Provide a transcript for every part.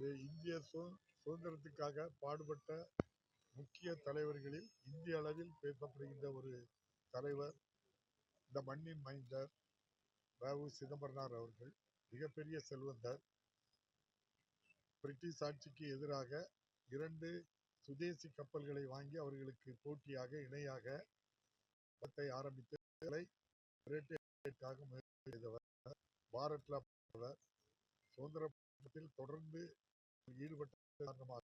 இந்த இந்திய சு- சுதந்திரத்துக்காக பாடுபட்ட முக்கிய தலைவர்களில் இந்திய அளவில் பேசப்படுகின்ற ஒரு தலைவர் இந்த மண்ணின் மைந்தர் வ.உ. சிதம்பரனார் அவர்கள் மிகப்பெரிய செல்வந்தர் பிரிட்டிஷ் ஆட்சிக்கு எதிராக இரண்டு சுதேசி கப்பல்களை வாங்கி அவர்களுக்கு போட்டியாக இணையாக பத்தை ஆரம்பித்து முயற்சி செய்தவர் பாரத் சுதந்திர தொடர்ந்து ஈடுபட்ட காரணமாக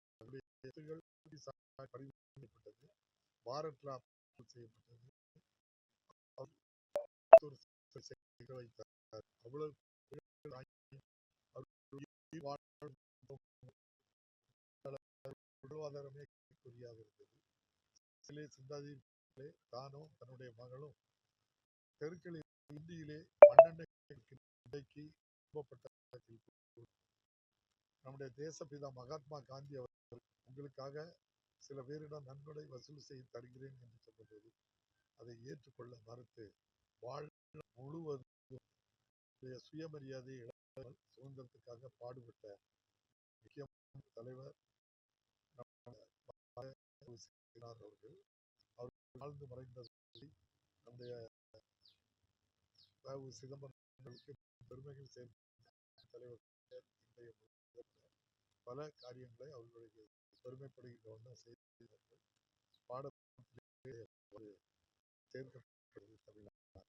செய்யப்பட்டது. செய்யப்பட்டது வைத்தார் அவ்வளவு பொருளாதாரமே கேள்விக்குறியாக இருந்தது. சில சிந்தாதியிலே தானும் தன்னுடைய மகளும் தெருக்களில் இந்தியிலே மண்ணெண்ணெய் இன்றைக்கு நம்முடைய தேசப்பிதா மகாத்மா காந்தி அவர்கள் உங்களுக்காக சில பேரிடம் நன்கொடை வசூல் செய்து தருகிறேன் என்று சொன்னபோது அதை ஏற்றுக்கொள்ள மறுத்து வாழ் முழுவதும் சுயமரியாதை இழக்காமல் சுதந்திரத்துக்காக பாடுபட்ட முக்கியமான தலைவர் அவர்கள். அவர்கள் வாழ்ந்து மறைந்த நம்முடைய சிதம்பரம் பெருமைகள் சேர்ந்த தலைவர் இன்றைய பல காரியங்களை அவர்களுடைய பெருமைப்படுகின்ற வண்ணம் செய்தார்கள் பாடத்திலே ஒரு சேர்க்கப்பட்டது தமிழ்நாடு.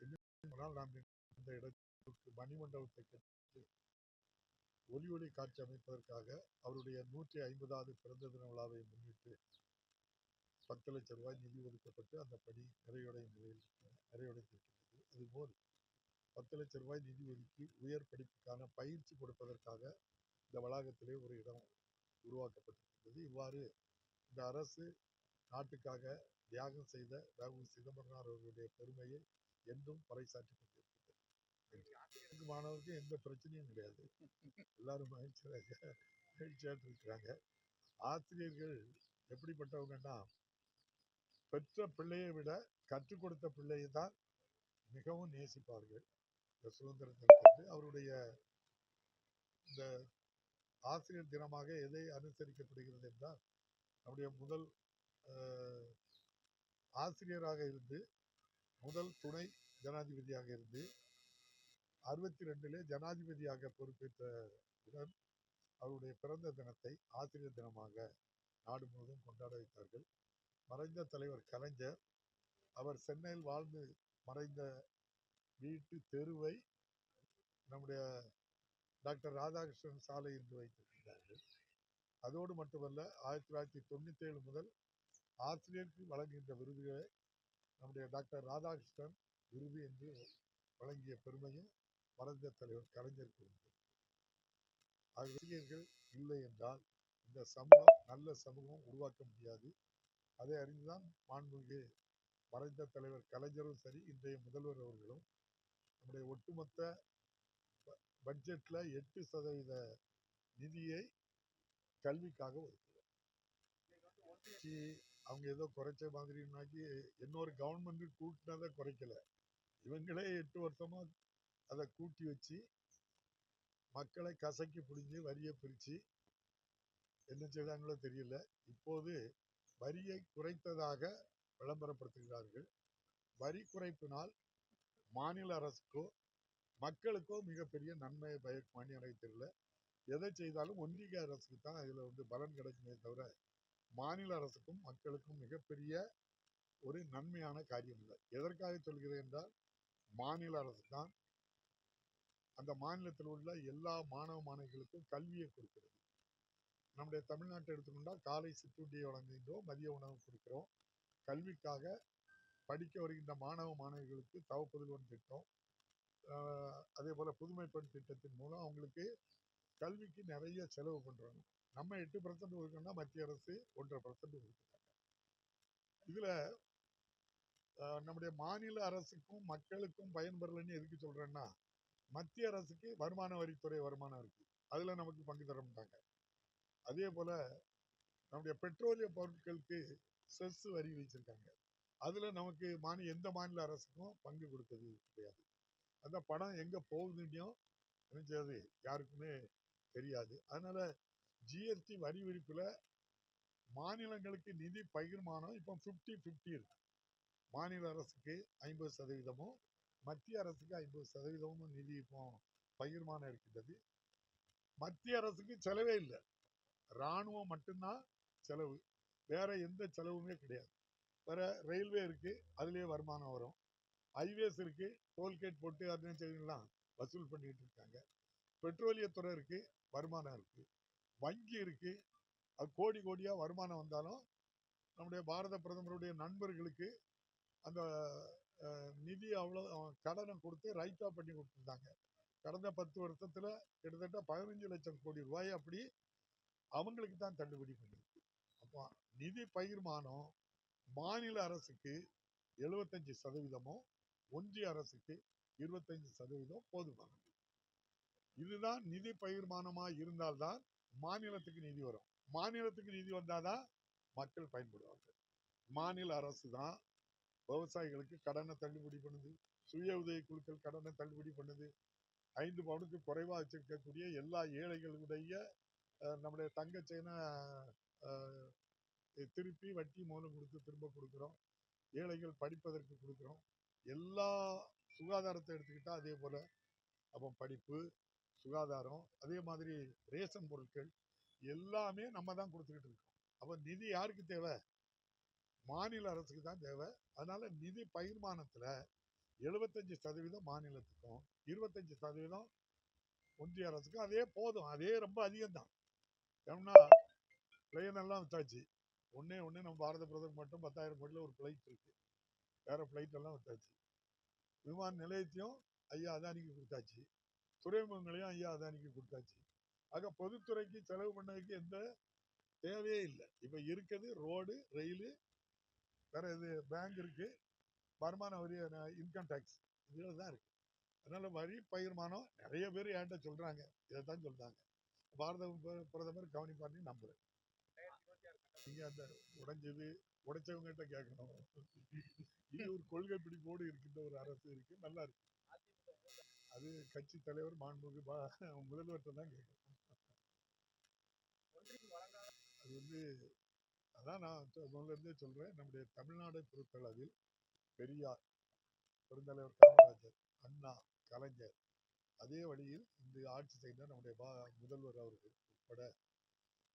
இன்னும் நாம் இந்த இடத்திற்கு மணிமண்டபத்தை கட்டி ஒலி ஒளி காட்சி அமைப்பதற்காக அவருடைய நூற்றி ஐம்பதாவது பிறந்த தின விழாவை முன்னிட்டு பத்து லட்சம் ரூபாய் நிதி ஒதுக்கப்பட்டு அந்த பணி நிறைவடையும் நிலையில் நிறைவடைந்திருக்கிறது அதுபோல் பத்து லட்சம் ரூபாய் நிதி ஒதுக்கி உயர் படிப்புக்கான பயிற்சி கொடுப்பதற்காக இந்த வளாகத்திலே ஒரு இடம் உருவாக்கப்பட்டிருக்கிறது இவ்வாறு இந்த அரசு நாட்டுக்காக தியாகம் செய்த வ.உ. சிதம்பரனார் அவர்களுடைய பெருமையை என்றும் பறைசாற்றி கொண்டிருக்கிறது. மாணவருக்கு எந்த பிரச்சனையும் கிடையாது எல்லாரும் மகிழ்ச்சியாக மகிழ்ச்சியாக இருக்கிறாங்க ஆசிரியர்கள் எப்படிப்பட்டவங்கன்னா பெற்ற பிள்ளையை விட கற்றுக் கொடுத்த பிள்ளையை தான் மிகவும் நேசிப்பார்கள் இந்த சுதந்திரத்திற்கு அவருடைய இந்த ஆசிரியர் தினமாக எதை அனுசரிக்கப்படுகிறது என்றால் நம்முடைய முதல் ஆசிரியராக இருந்து முதல் துணை ஜனாதிபதியாக இருந்து அறுபத்தி ரெண்டிலே ஜனாதிபதியாக பொறுப்பேற்றவுடன் அவருடைய பிறந்த தினத்தை ஆசிரியர் தினமாக நாடு முழுவதும் கொண்டாட வைத்தார்கள். மறைந்த தலைவர் கலைஞர் அவர் சென்னையில் வாழ்ந்து மறைந்த வீட்டு தெருவை நம்முடைய டாக்டர் ராதாகிருஷ்ணன் சாலை என்று வைத்திருக்கிறார்கள். அதோடு மட்டுமல்ல ஆயிரத்தி தொள்ளாயிரத்தி தொண்ணூத்தி ஏழு முதல் ஆசிரியருக்கு வழங்குகின்ற விருதுகளை நம்முடைய டாக்டர் ராதாகிருஷ்ணன் விருது என்று வழங்கிய பெருமையும் மறைந்த தலைவர் கலைஞருக்கு உண்டு ஆசிரியர்கள் இல்லை என்றால் இந்த சமூகம் நல்ல சமூகம் உருவாக்க முடியாது. அதை அறிந்துதான் மாண்புமிகு மறைந்த தலைவர் கலைஞரும் சரி இன்றைய முதல்வர் அவர்களும் நம்முடைய ஒட்டுமொத்த ப- எட்டு சதவீத நிதியை கல்விக்காக ஒதுக்குறோம் அவங்க ஏதோ குறைச்ச மாதிரினாக்கி இன்னொரு கவர்மெண்ட்டு கூட்டினதை குறைக்கல. இவங்களே எட்டு வருஷமாக அதை கூட்டி வச்சு மக்களை கசக்கி பிடிஞ்சு வரியை பிரித்து என்ன செய்தாங்களோ தெரியல. இப்போது வரியை குறைத்ததாக விளம்பரப்படுத்துகிறார்கள். வரி குறைப்பினால் மாநில அரசுக்கோ மக்களுக்கோ மிகப்பெரிய நன்மையை பயக்குமான்னு எனக்கு தெரியல. எதை செய்தாலும் ஒன்றிய அரசுக்கு தான் இதில் வந்து பலன் கிடைக்குமே தவிர மாநில அரசுக்கும் மக்களுக்கும் மிகப்பெரிய ஒரு நன்மையான காரியம் இல்லை. எதற்காக சொல்கிறேன் என்றால் மாநில அரசு தான் அந்த மாநிலத்தில் உள்ள எல்லா மாணவ மாணவிகளுக்கும் கல்வியை கொடுக்கிறது. நம்முடைய தமிழ்நாட்டை எடுத்துக்கொண்டால் காலை சிற்றுண்டியை வழங்குகின்றோம் மதிய உணவு கொடுக்கிறோம். கல்விக்காக படிக்க வருகின்ற மாணவ மாணவிகளுக்கு தவப்புதல்வன் திட்டம் அதே போல் புதுமை பெண் திட்டத்தின் மூலம் அவங்களுக்கு கல்விக்கு நிறைய செலவு பண்ணுறாங்க நம்ம எட்டு பர்சன்ட் கொடுக்கணும்னா மத்திய அரசு ஒன்றரை பர்சன்ட் கொடுக்குறாங்க இதில் நம்முடைய மாநில அரசுக்கும் மக்களுக்கும் பயன்பெறலன்னு எதுக்கு சொல்கிறேன்னா மத்திய அரசுக்கு வருமான வரித்துறை வருமானம் இருக்குது அதில் நமக்கு பங்கு தர மாட்டாங்க. அதே போல் நம்முடைய பெட்ரோலிய பொருட்களுக்கு செஸ் வரி வச்சுருக்காங்க. அதில் நமக்கு மாநில எந்த மாநில அரசுக்கும் பங்கு கொடுத்தது கிடையாது. அந்த படம் எங்கே போகுதுன்னும் நினைச்சது யாருக்குமே தெரியாது. அதனால் ஜிஎஸ்டி வரி விதிப்புல மாநிலங்களுக்கு நிதி பகிர்மானம் இப்போ ஃபிஃப்டி ஃபிஃப்டி இருக்கு. மாநில அரசுக்கு ஐம்பது சதவீதமும் மத்திய அரசுக்கு ஐம்பது சதவீதமும் நிதி இப்போ பகிர்மானம் இருக்கின்றது. மத்திய அரசுக்கு செலவே இல்லை. ராணுவம் மட்டும்தான் செலவு. வேற எந்த செலவுமே கிடையாது. வேற ரயில்வே இருக்குது அதுலேயே வருமானம் வரும். ஹைவேஸ் இருக்குது டோல்கேட் போட்டு அதுவும் செய்யலாம் வசூல் பண்ணிக்கிட்டு இருக்காங்க. பெட்ரோலியத்துறை இருக்குது வருமானம் இருக்குது வங்கி இருக்குது அது கோடி கோடியாக வருமானம் வந்தாலும் நம்முடைய பாரத பிரதமருடைய நண்பர்களுக்கு அந்த நிதி அவ்வளோ கடனை கொடுத்து ரைட்டாக பண்ணி கொடுத்துருந்தாங்க. கடந்த பத்து வருஷத்தில் கிட்டத்தட்ட பதினஞ்சு லட்சம் கோடி ரூபாய் அப்படி அவங்களுக்கு தான் தள்ளுபடி பண்ணியிருக்கு அப்போ நிதி பகிர்மானம் மாநில அரசுக்கு எழுபத்தஞ்சு சதவீதமும் ஒன்றிய அரசுக்கு இருபத்தஞ்சு சதவீதம் போதுமானது இதுதான் நிதி பகிர்மானமாக இருந்தால்தான் மாநிலத்துக்கு நிதி வரும். மாநிலத்துக்கு நிதி வந்தாதான் மக்கள் பயன்படுவாங்க. மாநில அரசு தான் விவசாயிகளுக்கு கடனை தள்ளுபடி பண்ணுது. சுய உதவி குழுக்கள் கடனை தள்ளுபடி பண்ணுது. ஐந்து பவுனுக்கு குறைவாக வச்சிருக்கக்கூடிய எல்லா ஏழைகளுடைய நம்முடைய தங்க திருப்பி வட்டி மூலம் கொடுத்து திரும்ப கொடுக்குறோம். ஏழைகள் படிப்பதற்கு கொடுக்குறோம். எல்லா சுகாதாரத்தை எடுத்துக்கிட்டால் அதே போல் அப்போ படிப்பு சுகாதாரம் அதே மாதிரி ரேஷன் பொருட்கள் எல்லாமே நம்ம தான் கொடுத்துக்கிட்டு இருக்கோம். அப்போ நிதி யாருக்கு தேவை? மாநில அரசுக்கு தான் தேவை. அதனால் நிதி பகிர்மானத்தில் எழுபத்தஞ்சு சதவீதம் மாநிலத்துக்கும் இருபத்தஞ்சு சதவீதம் ஒன்றிய அரசுக்கும் அதே போதும். அதே ரொம்ப அதிகம்தான். ஏன்னா பிளேன் எல்லாம் ஒன்றே ஒன்று நம்ம பாரத பிரதமர் மட்டும் பத்தாயிரம் கோடியில் ஒரு ஃப்ளைட் இருக்குது வேறு ஃப்ளைட்டெல்லாம் விட்டாச்சு விமான நிலையத்தையும் ஐயா அதானிக்கு கொடுத்தாச்சு. துறைமுகங்களையும் ஐயா அதானிக்கு கொடுத்தாச்சு. ஆக பொதுத்துறைக்கு செலவு பண்ணதுக்கு எந்த தேவையே இல்லை. இப்போ இருக்குது ரோடு ரயிலு வேறு இது பேங்க் இருக்குது வருமான வரி இன்கம் டேக்ஸ் இதில் தான் இருக்குது அதனால் வரி பகிர்மானம் நிறைய பேர் என்கிட்ட சொல்கிறாங்க இதை தான் சொல்கிறாங்க பாரத பிர- பிரதமர் கவனிப்பார்னு நம்புகிறேன் நீங்க அந்த உடைஞ்சது உடைச்சவங்ககிட்ட கேட்கணும். இது ஒரு கொள்கை பிடிப்போடு இருக்கின்ற ஒரு அரசு இருக்கு. நல்லா இருக்கு. அது கட்சி தலைவர் மாண்புமிகு பா- முதல்வர்கிட்ட தான் கேட்கணும். அது வந்து அதான் நான் சொ- முதல்ல சொல்றேன். நம்முடைய தமிழ்நாடை பொறுத்தளவில் பெரியார் பெருந்தலைவர் காமராஜர் அண்ணா கலைஞர் அதே வழியில் இந்த ஆட்சி செய்த நம்முடைய பா- முதல்வர் அவர்கள் உட்பட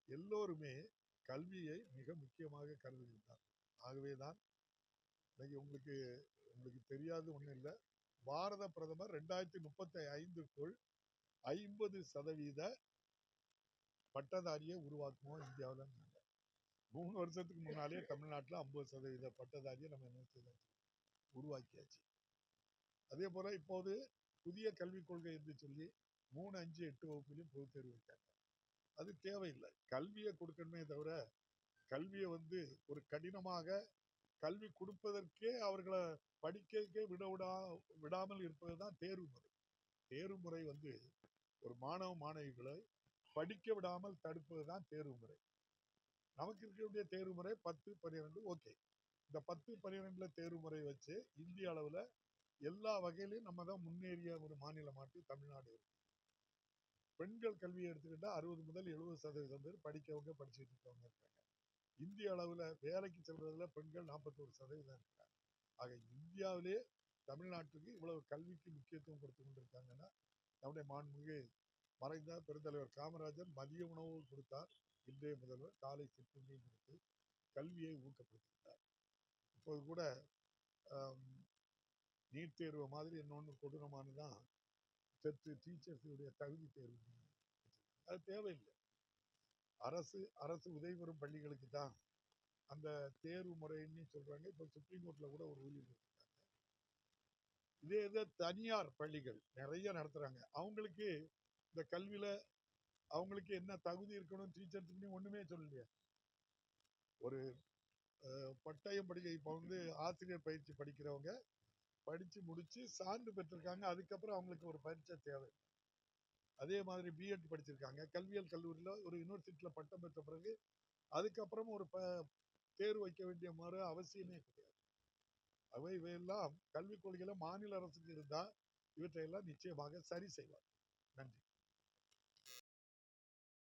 எல்லோருமே கல்வியை மிக முக்கியமாக கருதுகின்றார். ஆகவேதான் இன்னைக்கு உங்களுக்கு உங்களுக்கு தெரியாது ஒன்றும் இல்லை. பாரத பிரதமர் ரெண்டாயிரத்தி முப்பத்தி ஐந்துக்குள் ஐம்பது சதவீத பட்டதாரியை உருவாக்குவோம் இந்தியாவில் மூணு வருஷத்துக்கு முன்னாலே தமிழ்நாட்டில் ஐம்பது சதவீத பட்டதாரியை நம்ம என்ன செய்தாச்சு உருவாக்கியாச்சு. அதே போல் இப்போது புதிய கல்விக் கொள்கை என்று சொல்லி மூணு அஞ்சு எட்டு வகுப்புலையும் பொதுத் தேர்வு வைத்தாங்க அது தேவையில்லை. கல்வியை கொடுக்கணுமே தவிர கல்வியை வந்து ஒரு கடினமாக கல்வி கொடுப்பதற்கே அவர்களை படிக்கவே விட விடா விடாமல் இருப்பதுதான் தேர்வு முறை. தேர்வு முறை வந்து ஒரு மாணவ மாணவிகளை படிக்க விடாமல் தடுப்பதுதான் தேர்வு முறை. நமக்கு இருக்கக்கூடிய தேர்வு முறை பத்து பன்னிரெண்டு ஓகே. இந்த பத்து பன்னிரெண்டுல தேர்வு முறை வச்சு இந்திய அளவில் எல்லா வகையிலையும் நம்ம தான் முன்னேறிய ஒரு மாநிலமாட்டு தமிழ்நாடு இருக்கு. பெண்கள் கல்வியை எடுத்துக்கிட்டால் அறுபது முதல் எழுபது சதவீதம் பேர் படிக்கவங்க படிச்சுட்டு இருக்கவங்க இருக்காங்க. இந்திய அளவில் வேலைக்கு செல்றதுல பெண்கள் நாற்பத்தோரு சதவீதம் இருக்காங்க. ஆக இந்தியாவிலே தமிழ்நாட்டுக்கு இவ்வளவு கல்விக்கு முக்கியத்துவம் கொடுத்து கொண்டிருக்காங்கன்னா நம்முடைய மாண்புமிகு மறைந்த பெருந்தலைவர் காமராஜர் மதிய உணவு கொடுத்தார். இன்றைய முதல்வர் காலை சிற்றுண்டியும் கொடுத்து கல்வியை ஊக்கப்படுத்துகிறார் இப்போது கூட நீட் தேர்வு மாதிரி இன்னொன்று கொடூரமானதான் டெட்டு டீச்சர்ஸுடைய தகுதி தேர்வு அது தேவையில்லை. அரசு அரசு உதவி பெறும் பள்ளிகளுக்கு தான் அந்த தேர்வு முறைன்னு சொல்றாங்க. இப்போ சுப்ரீம் கோர்ட்டில் கூட ஒரு உறுதி கொடுத்திருக்காங்க. இதே இது தனியார் பள்ளிகள் நிறைய நடத்துறாங்க. அவங்களுக்கு இந்த கல்வியில அவங்களுக்கு என்ன தகுதி இருக்கணும் டீச்சர்ஸுக்குன்னு ஒன்றுமே சொல்லலையே. ஒரு பட்டயம் படிக்க இப்போ வந்து ஆசிரியர் பயிற்சி படிக்கிறவங்க படித்து முடித்து சான்று பெற்றிருக்காங்க. அதுக்கப்புறம் அவங்களுக்கு ஒரு பரீட்சை தேவை. அதே மாதிரி பிஎட் படிச்சிருக்காங்க. கல்வியல் கல்லூரியில் ஒரு யூனிவர்சிட்டியில் பட்டம் பெற்ற பிறகு அதுக்கப்புறம் ஒரு ப தேர்வு வைக்க வேண்டிய மாதிரி அவசியமே கிடையாது. அவை இவையெல்லாம் கல்விக் கொள்கையில் மாநில அரசுக்கு இருந்தால் இவற்றையெல்லாம் நிச்சயமாக சரி செய்வார் நன்றி.